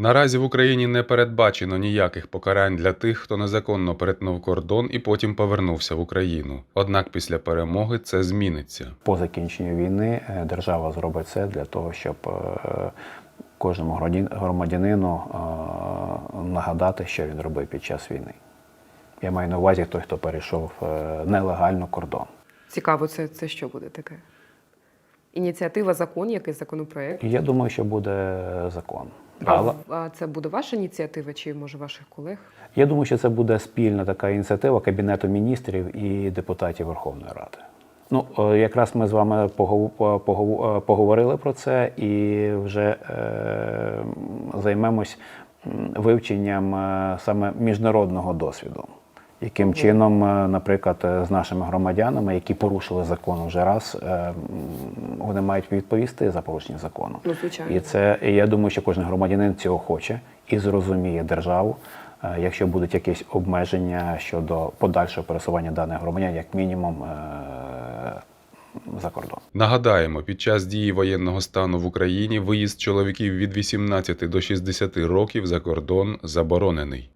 Наразі в Україні не передбачено ніяких покарань для тих, хто незаконно перетнув кордон і потім повернувся в Україну. Однак після перемоги це зміниться. По закінченню війни е, держава зробить все для того, щоб е, кожному громадянину е, нагадати, що він робив під час війни. Я маю на увазі той, хто перейшов нелегально кордон. Цікаво, це, це що буде таке? Ініціатива, закон, якийсь законопроект. Я думаю, що буде закон. А, Але а це буде ваша ініціатива чи може ваших колег? я думаю, що це буде спільна така ініціатива Кабінету міністрів і депутатів Верховної Ради. Ну, е, якраз ми з вами погов- е, поговорили про це і вже е, займемось вивченням е, саме міжнародного досвіду. Яким чином, е, наприклад, е, з нашими громадянами, які порушили закон вже раз, е, вони мають відповісти за порушення закону. Ну, звичайно. І це і я думаю, що кожен громадянин цього хоче і зрозуміє державу, якщо будуть якісь обмеження щодо подальшого пересування даних громадян, як мінімум за кордон. Нагадаємо, під час дії воєнного стану в Україні виїзд чоловіків від 18 до 60 років за кордон заборонений.